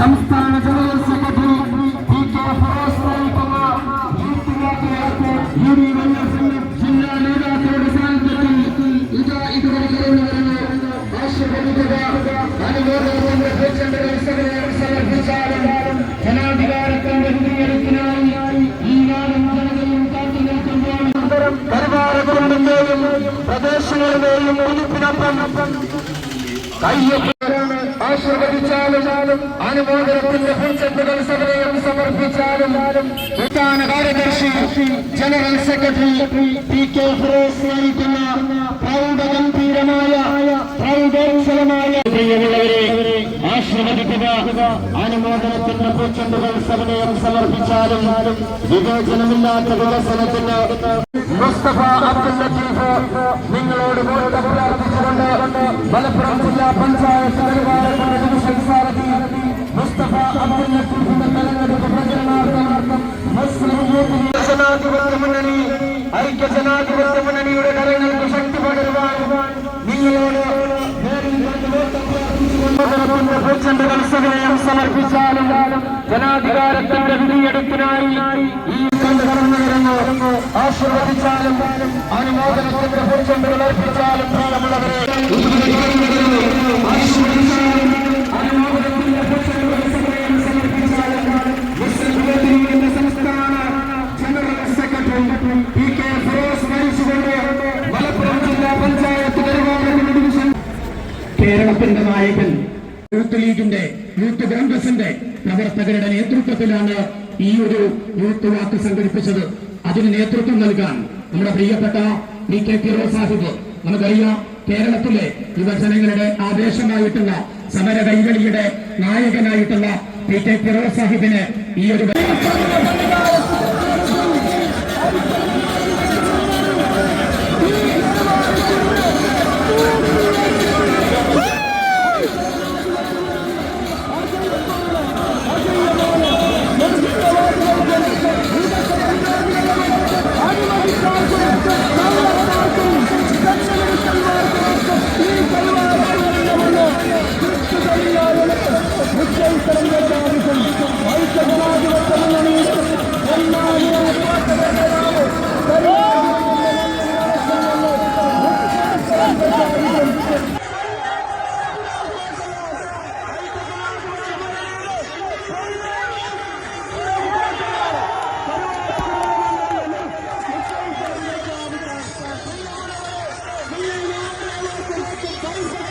സംസ്ഥാന general secretary P K Firoz നയിക്കുന്ന youth യാത്രയാത്ര യു ഡി എഫ് ജില്ലാ നേതാക്കളുടെ സാന്നിധ്യത്തിൽ ഇതാ ഇതുവരെ വരുന്നു ആശീർവദിക്കുക അനുമോദനത്തിന്റെ പൂച്ചെണ്ടുകൾ സകലം സമർപ്പിച്ചാലും ജനാധികാരത്തിന്റെ വിധിയെടുപ്പിനായി ഈ നാടും ജനതയും കാത്തു നിൽക്കുമ്പോൾ പരിവാര കുടുംബത്തെയും പ്രദേശങ്ങളുടെയും ഒന്നിപ്പിനൊപ്പം ആശീർവദിച്ചാലും അനുമോദനത്തിന്റെ പൂച്ചെണ്ടുകൾ സകലയും സമർപ്പിച്ചാലും പ്രധാന കാര്യദർശി general secretary P K Firoz നയിക്കുന്ന പ്രൗഢഗംഭീരമായ പ്രൗഢോത്സവമായ അനുമോദനത്തിന്റെ പൂച്ചെണ്ടുകൾ സകലയും സമർപ്പിച്ചാലും വിവേചനമില്ലാത്ത വികസനത്തിന് മുസ്തഫ അബ്ദുൽ ലത്തീഫ് നിങ്ങളോട് വോട്ട് അഭ്യർത്ഥിച്ചുകൊണ്ട് മലപ്പുറം ജില്ലാ പഞ്ചായത്ത് പരിപാലന ഡിവിഷൻ സാരഥി മുസ്തഫ അബ്ദുൽ ലത്തീഫിന്റെ തെരഞ്ഞെടുപ്പ് പ്രചരണാർത്ഥം മുസ്ലിം യൂത്ത് ജനാധിപത്യ മുന്നണി ഐക്യ ജനാധിപത്യ മുന്നണിയുടെ പൂച്ചെണ്ടുകൾ സകലയം സമർപ്പിച്ചാലും ജനാധികാരത്തിന്റെ വിധിയെടുപ്പിനായി ഈ കണ്ടു ആശീർവദിച്ചാലും അനുമോദനത്തിന്റെ പൂച്ചെണ്ടുകൾ അർപ്പിച്ചാലും പ്രിയമുള്ളവരെ ആശീർവദിച്ചാലും അനുമോദനത്തിന്റെ സകലയം സമർപ്പിച്ചാലും മുസ്ലിം സംസ്ഥാന general secretary P K Firoz നയിച്ചുകൊണ്ട് Malappuram ജില്ലാ പഞ്ചായത്ത് കേരളത്തിന്റെ നായകൻ യൂത്ത് ലീഗിന്റെ യൂത്ത് കോൺഗ്രസിന്റെ പ്രവർത്തകരുടെ നേതൃത്വത്തിലാണ് ഈ ഒരു യൂത്ത് വാക്ക് സംഘടിപ്പിച്ചത്. അതിന് നേതൃത്വം നൽകാൻ നമ്മുടെ പ്രിയപ്പെട്ട പി കെ ഫിറോ സാഹിബ് നമുക്കറിയാം കേരളത്തിലെ യുവജനങ്ങളുടെ ആവേശമായിട്ടുള്ള സമര കൈകളിയുടെ നായകനായിട്ടുള്ള പി കെ ഫിറോ സാഹിബിന് ഈ ഒരു Don't